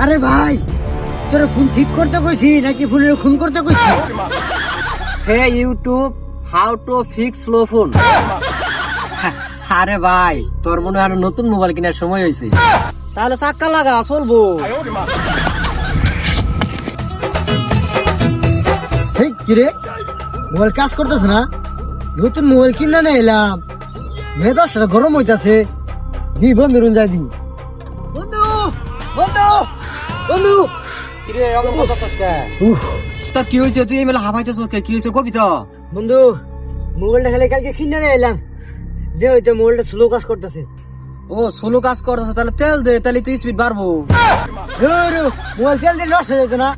আরে ভাই তোরা খুন ঠিক করতে কইছি নাকি ফোনের খুন করতে কইছি? Hey YouTube how to fix slow phone. আরে ভাই তোর মনে হয় আরও নতুন মোবাইল কেনার সময় হয়েছে তাহলে চাক্কা লাগা চলবো। কিরে মোবাইল কাজ করতেছ না? নতুন মোবাইল কিনা না এলাম। মেজাজটা গরম হইতাছে। দি বন্ধু রুন যাই দি বন্ধু বন্ধু! বন্ধু! কিরে অমন কথা করছিস উফ, তা কি হয়েছে? তুই এই মেলা হাবাইতেছ কে? কি হয়েছে? কবি তো? বন্ধু মোবাইলটা খালি কালকে কিনে না এলাম। দে হইতে মোবাইলটা স্লো কাজ করতেছে। ও সোলো কাজ করতেছ? তাহলে তেল দে তাহলে তুই স্পিড বাড়বো। মোবাইল তেল দিয়ে নষ্ট হয়ে যেত না?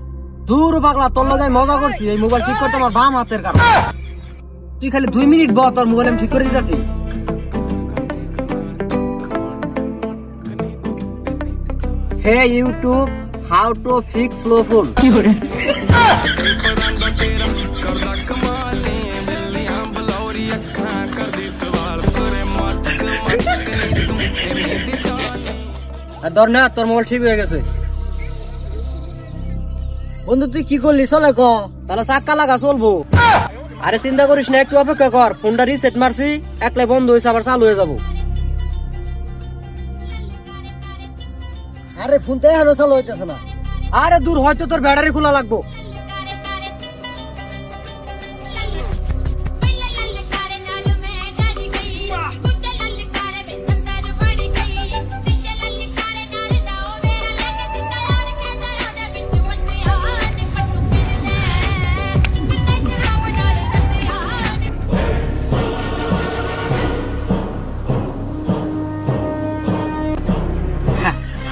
দূর পাগলা তোর লগে মজা করছি। এই মোবাইল ঠিক করতে আমার বাম হাতের কারণ। তুই খালি দুই মিনিট ব তোর মোবাইল আমি ঠিক করে দিতেছি। Hey YouTube. How to fix slow phone ধর না তোর মোবাইল ঠিক হয়ে গেছে। বন্ধু তুই কি করলি? চলে ক। তাহলে চাক্কা লাগা চলবো। আরে চিন্তা করিস না একটু অপেক্ষা কর। ফোনটা রিসেট মারছি একলাই বন্ধ হয়েছে আবার চালু হয়ে যাব। আরে ফোন তো চালু হইতেছে না। আরে দূর হয়তো তোর ব্যাটারি খোলা লাগবো।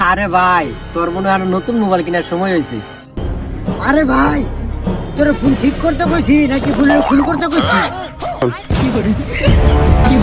আরে ভাই তোর মনে হয় নতুন মোবাইল কেনার সময় হয়েছে। আরে ভাই তোর ফোন ঠিক করতে কইছি নাকি ফোনের খুন করতে কইছি? কি